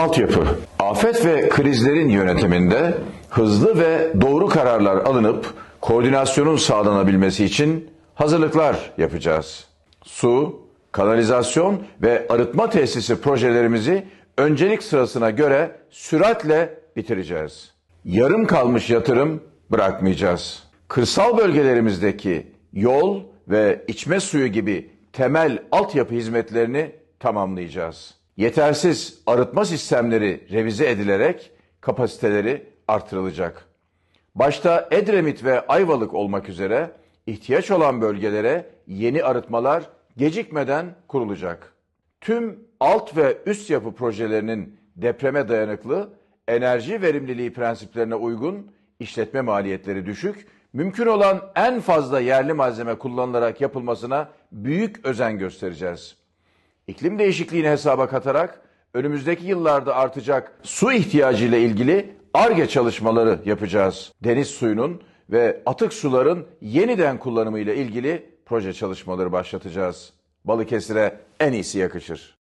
Altyapı Afet ve krizlerin yönetiminde hızlı ve doğru kararlar alınıp koordinasyonun sağlanabilmesi için hazırlıklar yapacağız. Su, kanalizasyon ve arıtma tesisi projelerimizi öncelik sırasına göre süratle bitireceğiz. Yarım kalmış yatırım bırakmayacağız. Kırsal bölgelerimizdeki yol ve içme suyu gibi temel altyapı hizmetlerini tamamlayacağız. Yetersiz arıtma sistemleri revize edilerek kapasiteleri artırılacak. Başta Edremit ve Ayvalık olmak üzere ihtiyaç olan bölgelere yeni arıtmalar gecikmeden kurulacak. Tüm alt ve üst yapı projelerinin depreme dayanıklı, enerji verimliliği prensiplerine uygun, işletme maliyetleri düşük, mümkün olan en fazla yerli malzeme kullanılarak yapılmasına büyük özen göstereceğiz. İklim değişikliğini hesaba katarak önümüzdeki yıllarda artacak su ihtiyacı ile ilgili ARGE çalışmaları yapacağız. Deniz suyunun ve atık suların yeniden kullanımı ile ilgili proje çalışmaları başlatacağız. Balıkesir'e en iyisi yakışır.